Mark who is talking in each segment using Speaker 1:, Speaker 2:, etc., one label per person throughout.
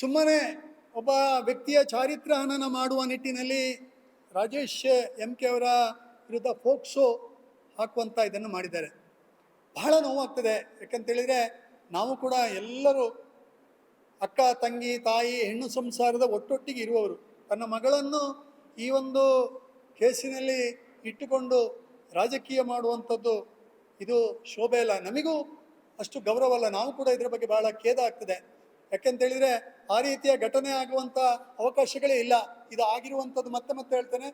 Speaker 1: ಸುಮ್ಮನೆ ಒಬ್ಬ ವ್ಯಕ್ತಿಯ ಚಾರಿತ್ರ ಹನನ ಮಾಡುವ ನಿಟ್ಟಿನಲ್ಲಿ ರಾಜೇಶ್ ಎಂ ಕೆ ಅವರ ವಿರುದ್ಧ ಫೋಕ್ಸೋ ಹಾಕುವಂಥ ಇದನ್ನು ಮಾಡಿದ್ದಾರೆ. ಬಹಳ ನೋವಾಗ್ತದೆ. ಯಾಕಂತೇಳಿದರೆ ನಾವು ಕೂಡ ಎಲ್ಲರೂ ಅಕ್ಕ, ತಂಗಿ, ತಾಯಿ, ಹೆಣ್ಣು ಸಂಸಾರದ ಒಟ್ಟೊಟ್ಟಿಗೆ ಇರುವವರು. ತನ್ನ ಮಗಳನ್ನು ಈ ಒಂದು ಕೇಸಿನಲ್ಲಿ ಇಟ್ಟುಕೊಂಡು ರಾಜಕೀಯ ಮಾಡುವಂಥದ್ದು ಇದು ಶೋಭೆ ಅಲ್ಲ. ನಮಗೂ ಅಷ್ಟು ಗೌರವ ಅಲ್ಲ. ನಾವು ಕೂಡ ಇದರ ಬಗ್ಗೆ ಭಾಳ ಖೇದ ಆಗ್ತದೆ. ಯಾಕೆಂತೇಳಿದರೆ ಆ ರೀತಿಯ ಘಟನೆ ಆಗುವಂಥ ಅವಕಾಶಗಳೇ ಇಲ್ಲ. ಇದು ಆಗಿರುವಂಥದ್ದು ಮತ್ತೆ ಮತ್ತೆ ಹೇಳ್ತೇನೆ.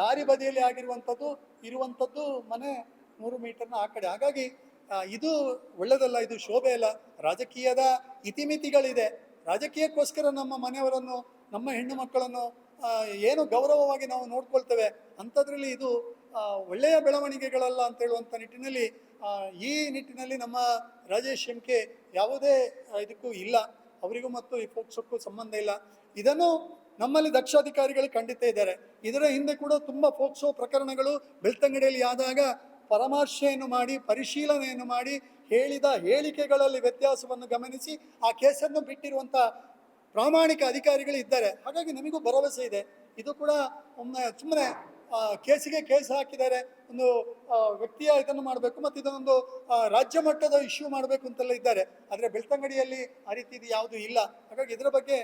Speaker 1: ದಾರಿ ಬದಿಯಲ್ಲಿ ಆಗಿರುವಂಥದ್ದು, ಇರುವಂಥದ್ದು ಮನೆ ನೂರು ಮೀಟರ್ನ ಆ ಕಡೆ. ಹಾಗಾಗಿ ಇದು ಒಳ್ಳೆಯದಲ್ಲ ಇದು ಶೋಭೆ ಅಲ್ಲ. ರಾಜಕೀಯದ ಇತಿಮಿತಿಗಳಿದೆ. ರಾಜಕೀಯಕ್ಕೋಸ್ಕರ ನಮ್ಮ ಮನೆಯವರನ್ನು, ನಮ್ಮ ಹೆಣ್ಣು ಮಕ್ಕಳನ್ನು ಏನು ಗೌರವವಾಗಿ ನಾವು ನೋಡ್ಕೊಳ್ತೇವೆ, ಅಂಥದ್ರಲ್ಲಿ ಇದು ಒಳ್ಳೆಯ ಬೆಳವಣಿಗೆಗಳಲ್ಲ ಅಂತ ಹೇಳುವಂಥ ನಿಟ್ಟಿನಲ್ಲಿ ಈ ನಿಟ್ಟಿನಲ್ಲಿ ನಮ್ಮ ರಾಜೇಶ್ ಎಂಕೆ ಯಾವುದೇ ಇದಕ್ಕೂ ಇಲ್ಲ. ಅವರಿಗೂ ಮತ್ತು ಈ ಫೋಕ್ಸೋಕ್ಕೂ ಸಂಬಂಧ ಇಲ್ಲ. ಇದನ್ನು ನಮ್ಮಲ್ಲಿ ದಕ್ಷ ಅಧಿಕಾರಿಗಳು ಖಂಡಿತ ಇದ್ದಾರೆ. ಇದರ ಹಿಂದೆ ಕೂಡ ತುಂಬ ಫೋಕ್ಸೋ ಪ್ರಕರಣಗಳು ಬೆಳ್ತಂಗಡಿಯಲ್ಲಿ ಆದಾಗ ಪರಾಮರ್ಶೆಯನ್ನು ಮಾಡಿ, ಪರಿಶೀಲನೆಯನ್ನು ಮಾಡಿ, ಹೇಳಿದ ಹೇಳಿಕೆಗಳಲ್ಲಿ ವ್ಯತ್ಯಾಸವನ್ನು ಗಮನಿಸಿ ಆ ಕೇಸನ್ನು ಬಿಟ್ಟಿರುವಂಥ ಪ್ರಾಮಾಣಿಕ ಅಧಿಕಾರಿಗಳು ಇದ್ದಾರೆ. ಹಾಗಾಗಿ ನಮಗೂ ಭರವಸೆ ಇದೆ. ಇದು ಕೂಡ ಒಮ್ಮೆ ಸುಮ್ಮನೆ ಕೇಸಿಗೆ ಕೇಸ್ ಹಾಕಿದ್ದಾರೆ. ಒಂದು ವ್ಯಕ್ತಿಯ ಇದನ್ನು ಮಾಡಬೇಕು ಮತ್ತು ಇದನ್ನೊಂದು ಆ, ರಾಜ್ಯ ಮಟ್ಟದ ಇಶ್ಯೂ ಮಾಡಬೇಕು ಅಂತೆಲ್ಲ ಇದ್ದಾರೆ. ಆದರೆ ಬೆಳ್ತಂಗಡಿಯಲ್ಲಿ ಆ ರೀತಿ ಇದು ಯಾವುದೂ ಇಲ್ಲ. ಹಾಗಾಗಿ ಇದರ ಬಗ್ಗೆ